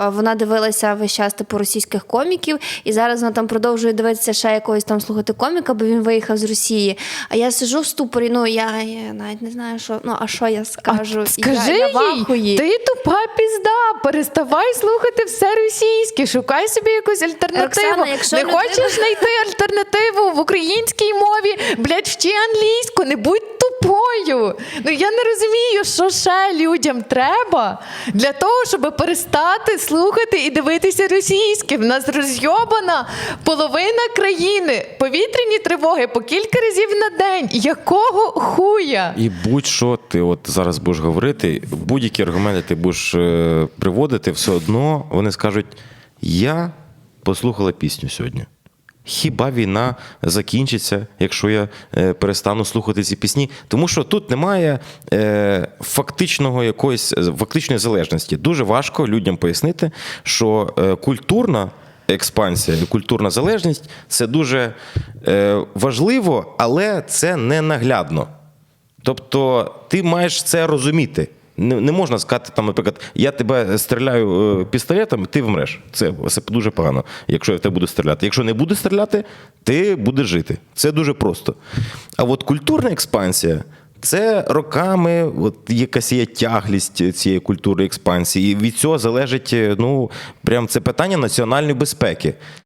Е, Вона дивилася весь час типу російських коміків, і зараз вона там продовжує дивитися ще якогось там слухати коміка, бо він виїхав з Росії. А я сижу в ступорі. Ну я, я навіть не знаю, що ну а що я скажу. А скажи я, я їй, ти тупа пізда, переставай слухати все російське, шукай собі якусь альтернативу. Оксана, якщо не людина- хочеш знайти альтернативу в українській мові, блядь, вчи англійську, не будь тупою. Ну я не розумію, що ще людям треба для того, щоб перестати слухати і дивитися російське. В нас розйобана половина країни, повітряні тривоги по кілька разів на день. Якого хуя? І будь-що ти от зараз будеш говорити, будь-які аргументи ти будеш е, приводити, все одно вони скажуть: я послухала пісню сьогодні. Хіба війна закінчиться, якщо я е, перестану слухати ці пісні? Тому що тут немає е, фактичного якоїсь е, фактичної залежності. Дуже важко людям пояснити, що культурна експансія і культурна залежність це дуже важливо, але це не наглядно. Тобто ти маєш це розуміти. Не, не можна сказати, там, наприклад, я тебе стріляю е, пістолетом, ти вмреш. Це, це дуже погано, якщо я в тебе буду стріляти. Якщо не буду стріляти, ти будеш жити. Це дуже просто. А от культурна експансія. Це роками от якась є тяглість цієї культурної експансії, і від цього залежить ну прям це питання національної безпеки.